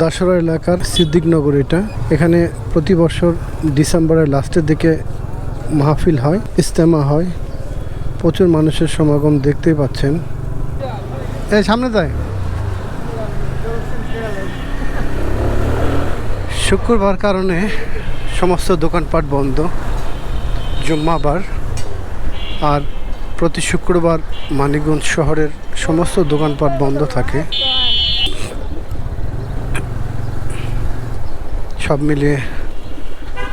দাসরা এলাকার সিদ্দিকনগর এটা। এখানে প্রতি বছর ডিসেম্বরের লাস্টের দিকে মাহফিল হয় ইস্তেমা হয়। প্রচুর মানুষের সমাগম দেখতেই পাচ্ছেন। এই সামনে যায় শুক্রবার কারণে সমস্ত দোকানপাট বন্ধ। জুম্মাবার। আর প্রতি শুক্রবার মানিকগঞ্জ শহরের সমস্ত দোকানপাট বন্ধ থাকে। সব মিলিয়ে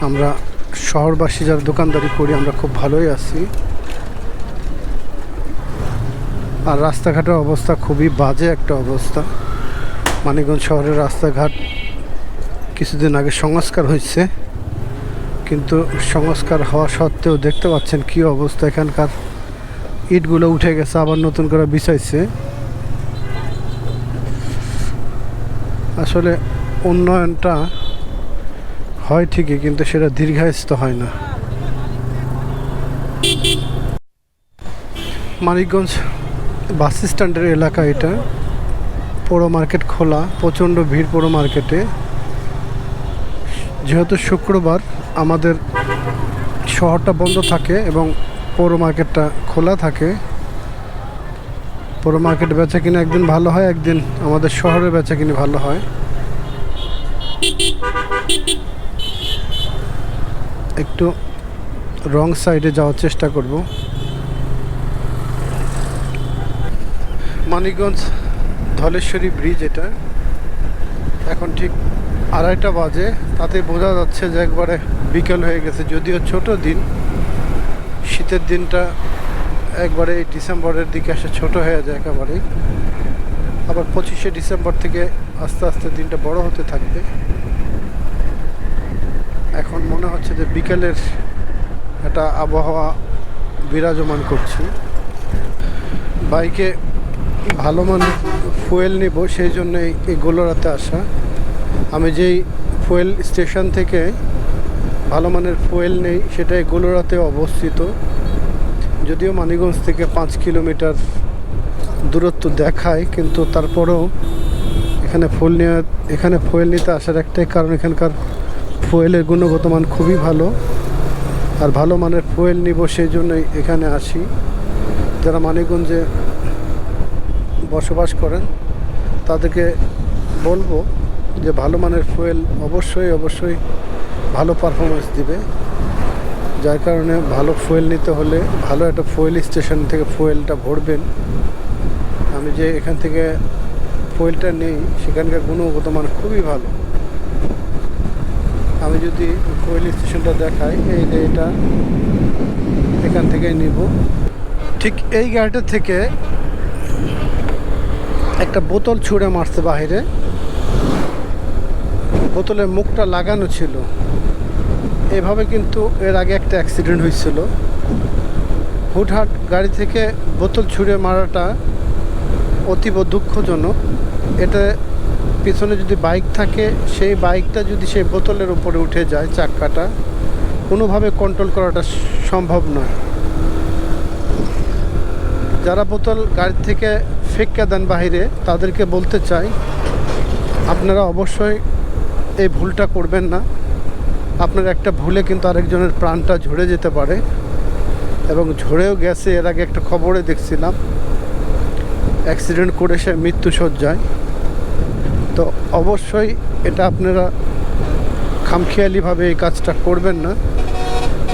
আমরা শহরবাসী যারা দোকানদারি করি, আমরা খুব ভালোই আছি। আর রাস্তাঘাটের অবস্থা খুবই বাজে একটা অবস্থা। মানিকগঞ্জ শহরের রাস্তাঘাট কিছুদিন আগে সংস্কার হয়েছে। কিন্তু সংস্কার হওয়া সত্ত্বেও দেখতে পাচ্ছেন কি অবস্থা। এখানকার ইটগুলো উঠে গেছে, আবার নতুন করে বিছাইছে। আসলে উন্নয়নটা হয় ঠিকই, কিন্তু সেটা দীর্ঘায়িত হয় না। মানিকগঞ্জ বাস স্ট্যান্ডের এলাকা এটা। পৌর মার্কেট খোলা, প্রচণ্ড ভিড় পৌর মার্কেটে। যেহেতু শুক্রবার আমাদের শহরটা বন্ধ থাকে এবং পৌর মার্কেটটা খোলা থাকে পৌর মার্কেট বেচা কিনে একদিন ভালো হয়, একদিন আমাদের শহরে বেচা কিনে ভালো হয়। একটু রং সাইডে যাওয়ার চেষ্টা করব। মানিকগঞ্জ ধলেশ্বরী ব্রিজ এটা। এখন ঠিক আড়াইটা বাজে। তাতে বোঝা যাচ্ছে যে একবারে বিকেল হয়ে গেছে, যদিও ছোট দিন। শীতের দিনটা একবারে ডিসেম্বরের দিকে এসে ছোট হয়ে যায় একেবারেই। আবার পঁচিশে ডিসেম্বর থেকে আস্তে আস্তে দিনটা বড় হতে থাকবে। এখন মনে হচ্ছে যে বিকেলের একটা আবহাওয়া বিরাজমান করছি। বাইকে ভালো মানের ফুয়েল নেব, সেই জন্য এই গোলরাতে আসা। আমি যেই ফুয়েল স্টেশন থেকে ভালো মানের ফুয়েল নেই সেটা এই গোলরাতে অবস্থিত। যদিও মানিগঞ্জ থেকে পাঁচ কিলোমিটার দূরত্ব দেখায়, কিন্তু তারপরেও এখানে ফুল নেওয়া এখানে ফুয়েল নিতে আসার একটাই কারণ এখানকার ফুয়েলের গুণগত মান খুবই ভালো, আর ভালো মানের ফুয়েল নিব সেই জন্যই এখানে আসি। যারা মানিকগঞ্জে বসবাস করেন, তাদেরকে বলব যে ভালো মানের ফুয়েল অবশ্যই অবশ্যই ভালো পারফরমেন্স দিবে। যার কারণে ভালো ফুয়েল নিতে হলে ভালো একটা ফুয়েল স্টেশন থেকে ফুয়েলটা ভরবেন। আমি যে এখান থেকে ফুয়েলটা নেই, সেখানকার গুণগত মান খুবই ভালো। আমি যদি ফুয়েল স্টেশনটা দেখাই, এই যে এটা, এখান থেকে নিব। ঠিক এই গাড়িটা থেকে একটা বোতল ছুঁড়ে মারছে বাহিরে। বোতলের মুখটা লাগানো ছিল। এভাবে কিন্তু এর আগে একটা অ্যাক্সিডেন্ট হয়েছিল। হুটহাট গাড়ি থেকে বোতল ছুঁড়ে মারাটা অতীব দুঃখজনক। এটা পিছনে যদি বাইক থাকে, সেই বাইকটা যদি সেই বোতলের উপরে উঠে যায় চাক্কাটা, কোনোভাবে কন্ট্রোল করাটা সম্ভব নয়। যারা বোতল গাড়ি থেকে ফেক্কা দেন বাহিরে, তাদেরকে বলতে চাই, আপনারা অবশ্যই এই ভুলটা করবেন না। আপনার একটা ভুলে কিন্তু আরেকজনের প্রাণটা ঝরে যেতে পারে। এবং ঝরেও গেছে, এর আগে একটা খবরে দেখছিলাম অ্যাক্সিডেন্ট করে সে মৃত্যু সজ্জায় তো অবশ্যই এটা আপনারা খামখেয়ালিভাবে এই কাজটা করবেন না।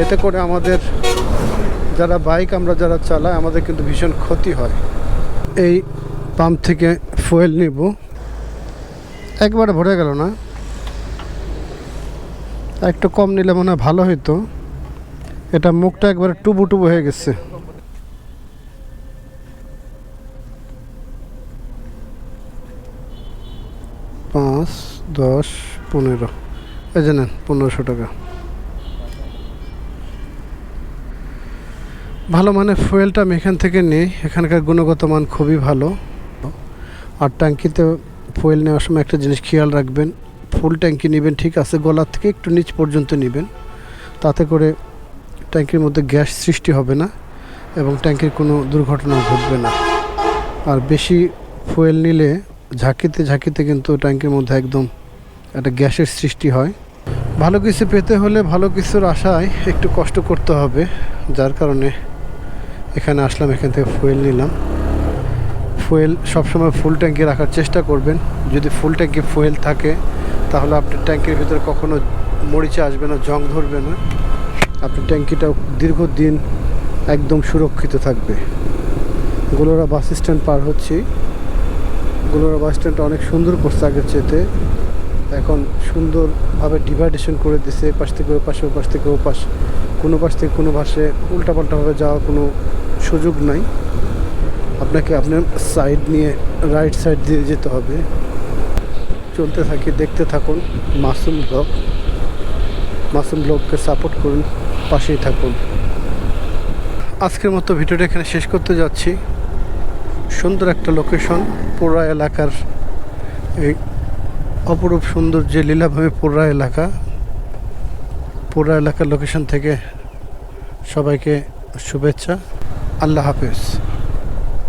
এতে করে আমাদের যারা বাইক আমরা যারা চালাই, আমাদের কিন্তু ভীষণ ক্ষতি হয়। এই পাম্প থেকে ফুয়েল নিব। একবারে ভরে গেল না। একটু কম নিলে মনে হয় ভালো হইতো। এটা মুখটা একবারে টুবু টুবু হয়ে গেছে। পাঁচ, দশ, পনেরো। এই যে নেন, পনেরোশো টাকা। ভালো মানে ফুয়েলটা আমি এখান থেকে নিই। এখানকার গুণগত মান খুবই ভালো। আর ট্যাঙ্কিতে ফুয়েল নেওয়ার সময় একটা জিনিস খেয়াল রাখবেন, ফুল ট্যাঙ্কি নেবেন, ঠিক আছে গলার থেকে একটু নিচ পর্যন্ত নেবেন। তাতে করে ট্যাঙ্কির মধ্যে গ্যাস সৃষ্টি হবে না এবং ট্যাঙ্কির কোনো দুর্ঘটনা ঘটবে না। আর বেশি ফুয়েল নিলে ঝাঁকিতে ঝাঁকিতে কিন্তু ট্যাঙ্কের মধ্যে একদম একটা গ্যাসের সৃষ্টি হয়। ভালো কিছু পেতে হলে ভালো কিছুর আশায় একটু কষ্ট করতে হবে, যার কারণে এখানে আসলাম, এখান থেকে ফুয়েল নিলাম। ফুয়েল সবসময় ফুল ট্যাঙ্কি রাখার চেষ্টা করবেন। যদি ফুল ট্যাঙ্কি ফুয়েল থাকে, তাহলে আপনার ট্যাঙ্কির ভিতরে কখনো মরিচা আসবে না, জং ধরবে না। আপনার ট্যাঙ্কিটাও দীর্ঘদিন একদম সুরক্ষিত থাকবে। গোলোরা বাস স্ট্যান্ড পার হচ্ছি। গোলোরা বাস স্ট্যান্ডটা অনেক সুন্দর করছে আগের চেতে এখন সুন্দরভাবে ডিভাইডেশন করে দিছে, পাশ থেকে ও পাশে, ও পাশ থেকে ও পাশ। কোনো পাশ থেকে কোনো পাশে উল্টাপাল্টাভাবে যাওয়ার কোনো সুযোগ নাই। আপনাকে আপনার সাইড নিয়ে রাইট সাইড দিয়ে যেতে হবে। চলতে থাকি, দেখতে থাকুন, মাসুম ব্লগ মাসুম ব্লগকে সাপোর্ট করুন, পাশেই থাকুন। আজকের মতো ভিডিওটা এখানে শেষ করতে যাচ্ছি। সুন্দর একটা লোকেশন পোড়া এলাকার এই অপরূপ সুন্দর যে লীলাভাবে পোড়া এলাকা। পোড়া এলাকার লোকেশন থেকে সবাইকে শুভেচ্ছা। আল্লাহ হাফেজ।